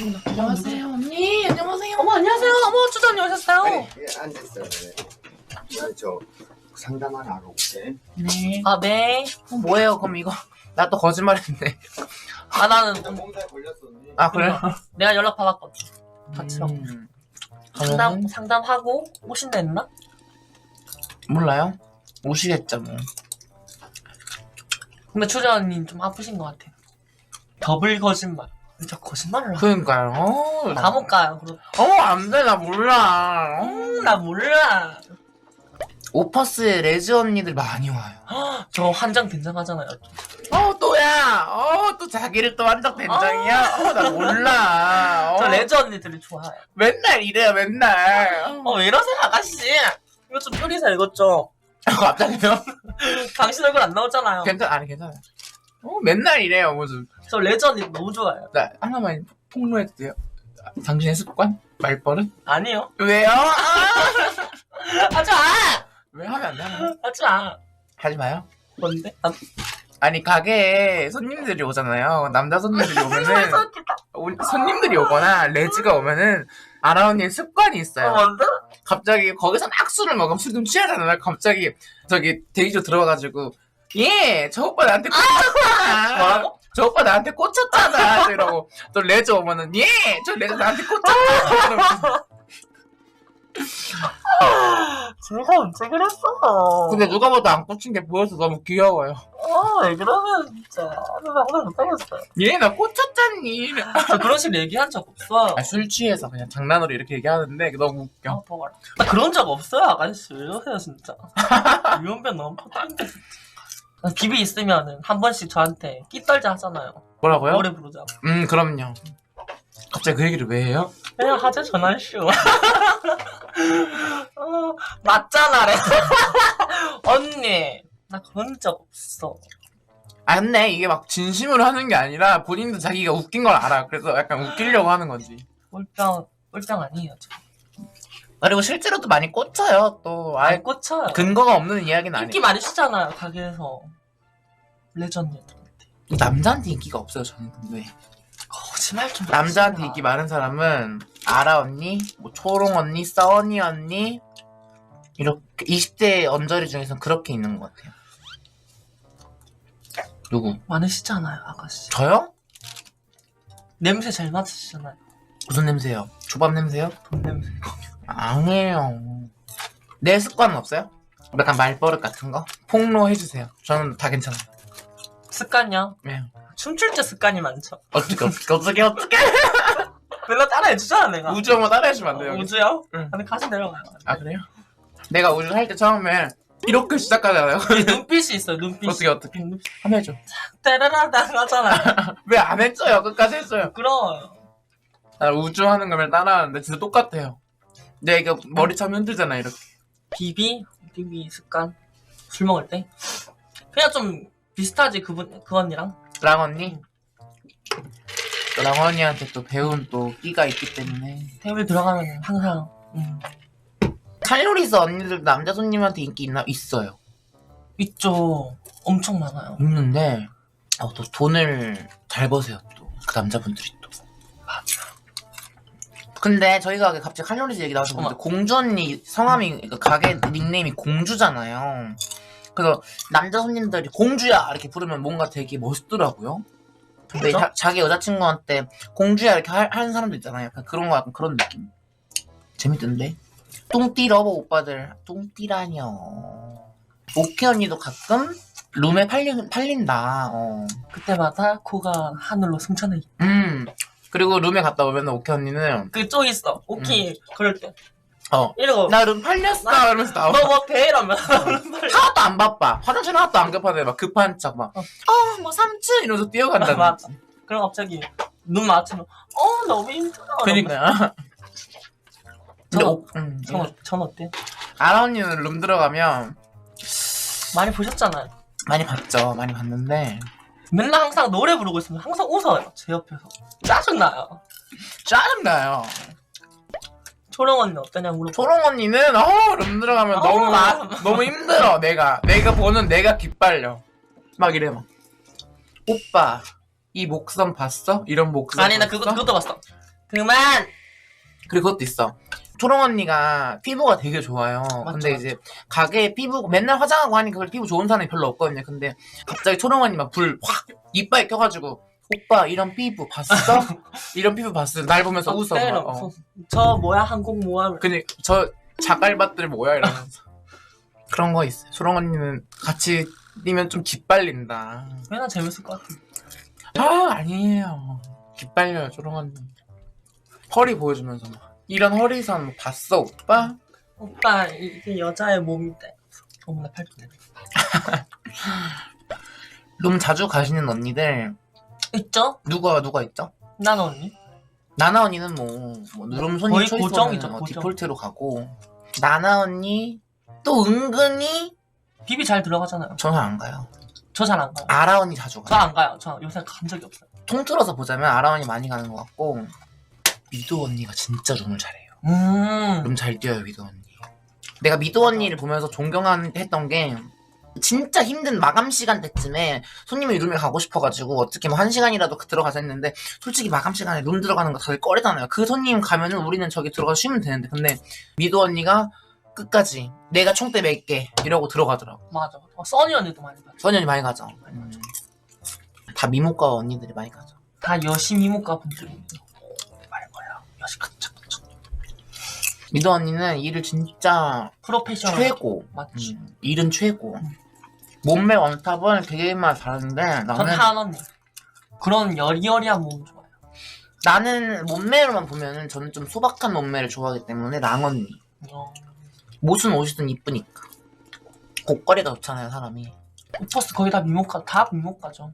안녕하세요 언니 안녕하세요 어머 안녕하세요 어머 주전 언니 오셨어요 아니, 예, 앉았어요. 네. 아, 저 상담하러 하러 올게. 네 아, 네. 어, 뭐예요 그럼 이거 나 또 거짓말했네 아, 나는 몸살 걸렸었니? 아 그래 요? 내가 연락 받았거든. 같이 랑 음, 상담, 상담하고 오신다 했나? 몰라요 오시겠죠 뭐 근데 초자 언니 좀 아프신 것 같아. 더블 거짓말. 진짜 거짓말을 하. 그러니까요 어, 감옥 가요. 그럼. 어 안 돼 나 몰라 어. 음, 나 몰라. 오퍼스에 레즈 언니들 많이 와요 저 한장 된장하잖아요. 어 또야 어 또 자기를 또 한적 된장이야 어 나 몰라 어, 저 레즈 언니들이 좋아해요. 맨날 이래요 맨날 어, 왜 이러세요, 아가씨? 이거 좀 끓이세요, 이것 좀. 갑자기요? 당신 얼굴 안 나오잖아요. 괜찮 아니 괜찮아요 어 맨날 이래요 무슨 저 레즈 언니 너무 좋아해요. 나 하나만 폭로해도 돼요? 아, 당신의 습관? 말버릇? 아니요. 왜요? 아! 하지 마! 왜 하면 안 되나? 하지 마. 하지 마요. 뭔데? 아, 아니 가게에 손님들이 오잖아요. 남자 손님들이 오면은 오- 손님들이 오거나 레즈가 오면은 아라 언니의 습관이 어, 있어요. 뭔데? 갑자기 거기서 막 술을 먹으면 술좀 취하잖아요. 갑자기 저기 대기조 들어가가지고 예, 저 오빠 나한테 꽂혔잖아. 뭐라고? 저 오빠 나한테 꽂혔잖아. 또 이러고 또 레즈 오면은 예, 저 레즈 나한테 꽂혔잖아. 이러면서. 제가 언제 그랬어? 근데 누가 봐도 안 꽂힌 게 보여서 너무 귀여워요. 어, 왜 그러면 진짜. 나 오늘 못하겠어요. 얘나 꽂혔잖니. 저 그런 식으로 얘기한 적 없어요. 아, 술 취해서 그냥 장난으로 이렇게 얘기하는데 너무 웃겨. 아. 나 그런 적 없어요, 아가씨. 왜 이러세요, 진짜. 유언변 너무 퍼뜨린다, 진짜. 나 기비 있으면은 한 번씩 저한테 끼 떨자 하잖아요. 뭐라고요? 노래 부르자. 음, 그럼요. 갑자기 그 얘기를 왜 해요? 그냥 하자 전화쇼. 어, 맞잖아래. 언니, 나 그런 적 없어. 아, 근데 이게 막 진심으로 하는 게 아니라 본인도 자기가 웃긴 걸 알아. 그래서 약간 웃기려고 하는 거지. 꼴짱, 꼴짱 아니에요, 저. 그리고 실제로도 많이 꽂혀요. 또, 아예 꽂혀요. 근거가 없는 이야기는 인기 아니에요. 많으시잖아요, 가게에서. 레전드한테. 남자한테 인기가 없어요, 저는 근데. 거짓말 좀. 남자한테. 인기 많은 사람은 아라 언니, 뭐 초롱 언니, 써니 언니, 이렇게 20대 언저리 중에서는 그렇게 있는 것 같아요. 누구? 많으시잖아요, 아가씨. 저요? 냄새 잘 맡으시잖아요. 무슨 냄새요? 조밥 냄새요? 돈 냄새. 아니에요. 내 습관은 없어요? 약간 말버릇 같은 거? 폭로해주세요. 저는 다 괜찮아요. 습관이요? 네. 춤출 때 습관이 많죠. 어떻게, 어떻게, 어떻게, 어떻게? 맨날 따라해주잖아, 내가. 우주 한번 따라해주면 안 돼요? 여기? 우주요? 응. 근데 가시 내려가요. 아, 그래요? 내가 우주 할 때 처음에 이렇게 시작하잖아요. 눈빛이 있어요, 눈빛이. 어떻게, 어떻게? 눈빛. 한번 해줘. 따라라당 하잖아. 왜 안 했어요? 끝까지 했어요. 부끄러워요. 나 우주 하는 거면 따라하는데 진짜 똑같아요. 내가 이거 머리 참 흔들잖아, 이렇게. 비비? 비비 습관? 술 먹을 때? 그냥 좀 비슷하지, 그분, 그 언니랑? 랑 언니? 또랑 언니한테 또 배운 또 끼가 있기 때문에. 테이블 들어가면 항상, 음, 칼로리스 언니들 남자 손님한테 인기 있나? 있어요. 있죠. 엄청 많아요. 있는데, 어, 또 돈을 잘 버세요, 또. 그 남자분들이 또. 근데 저희 가게 갑자기 칼로리스 얘기 나와서 근데. 공주 언니 성함이, 그 가게 닉네임이 공주잖아요. 그래서 남자 손님들이 공주야! 이렇게 부르면 뭔가 되게 멋있더라고요. 근데 그죠? 자, 자기 여자친구한테 공주야! 이렇게 하, 하는 사람도 있잖아요. 약간 그런 거 약간 그런 느낌. 재밌던데? 똥띠 러버 오빠들, 똥띠라뇨. 오케 언니도 가끔 룸에 팔린, 팔린다. 어. 그때마다 코가 하늘로 승천해. 있- 음. 그리고 룸에 갔다 오면 오케 언니는 그쪽 있어. 오케이. 그럴 때. 어. 이러고. 나 룸 팔렸어 나- 이러면서 나와. 너뭐 돼? 이러면. 하나도 안 바빠. 화장실 하나도 안 급한데 막 급한 척 막. 어. 어, 뭐 3층 이러면서 뛰어간다. 맞아. 그럼 갑자기 눈 마주치면 어 너무 힘들어. 그러니까. 근데 저- 오, 음, 전, 어- 전 어때? 아라 언니는 룸 들어가면 많이 보셨잖아요. 많이 봤죠. 많이 봤는데 맨날 항상 노래 부르고 있으면 항상 웃어요. 제 옆에서. 짜증나요. 짜증나요. 초롱 언니 어떠냐 물어보. 초롱 언니는 어, 룸 들어가면 어. 너무 마- 너무 힘들어. 내가 내가 보는 내가 기빨려. 막 이래 막. 오빠 이 목선 봤어? 이런 목선 아니 나 봤어? 그거 그것도 봤어. 그만! 그리고 그것도 있어. 초롱 언니가 피부가 되게 좋아요. 맞죠, 근데 맞죠. 이제 가게에 피부 맨날 화장하고 하니까 그걸 피부 좋은 사람이 별로 없거든요. 근데 갑자기 초롱 언니만 불 확 이빨 껴가지고 오빠 이런 피부 봤어? 이런 피부 봤어? 날 보면서 웃어. 막. 어. 저 뭐야 한국 뭐야 근데 저 자갈밭들 뭐야 이러면서 그런 거 있어요. 초롱 언니는 같이 뛰면 좀 기빨린다. 맨날 재밌을 것 같아. 아 아니에요. 기빨려요 초롱 언니. 허리 보여주면서 막 이런 허리선 뭐 봤어 오빠? 오빠 이게 여자의 몸인데. 어머나 팔뚝. 룸 자주 가시는 언니들 있죠? 누가 누가 있죠? 난 언니. 나나 언니는 뭐, 뭐 누름 손님 거의 초이스는 고정이죠, 뭐 고정. 디폴트로 가고 나나 언니 또 은근히 비비 잘 들어가잖아요. 저는 안 가요. 저 잘 안 가요. 아라 언니 자주 저 가요. 안 가요. 저 요새 간 적이 없어요. 통틀어서 보자면 아라 언니 많이 가는 것 같고 미도 언니가 진짜 룸을 잘해요. 음. 룸 잘 뛰어요 미도 언니. 내가 미도 언니를 보면서 존경했던 게 진짜 힘든 마감 시간 때쯤에 손님이 룸에 가고 싶어가지고 어떻게 뭐 한 시간이라도 들어가서 했는데 솔직히 마감 시간에 룸 들어가는 거 다들 꺼리잖아요. 그 손님 가면은 우리는 저기 들어가서 쉬면 되는데 근데 미도 언니가 끝까지 내가 총대 맬게 이러고 들어가더라고. 맞아. 어, 써니 언니도 많이 가. 선현이 많이 가죠. 음. 다 미모과 언니들이 많이 가죠. 다 여심 이모과 분들이 그쵸 그쵸. 미도 언니는 일을 진짜 프로페셔널. 최고. 맞지. 음, 일은 최고. 몸매 원탑은 되게만 잘하는데 전 나는 하은 언니. 그런 여리여리한 몸 좋아요. 나는 몸매로만 보면은 저는 좀 소박한 몸매를 좋아하기 때문에 랑 언니. 어, 무슨 옷이든 이쁘니까. 곡거리가 좋잖아요 사람이. 오퍼스 거의 다 미모과 다 미모과죠.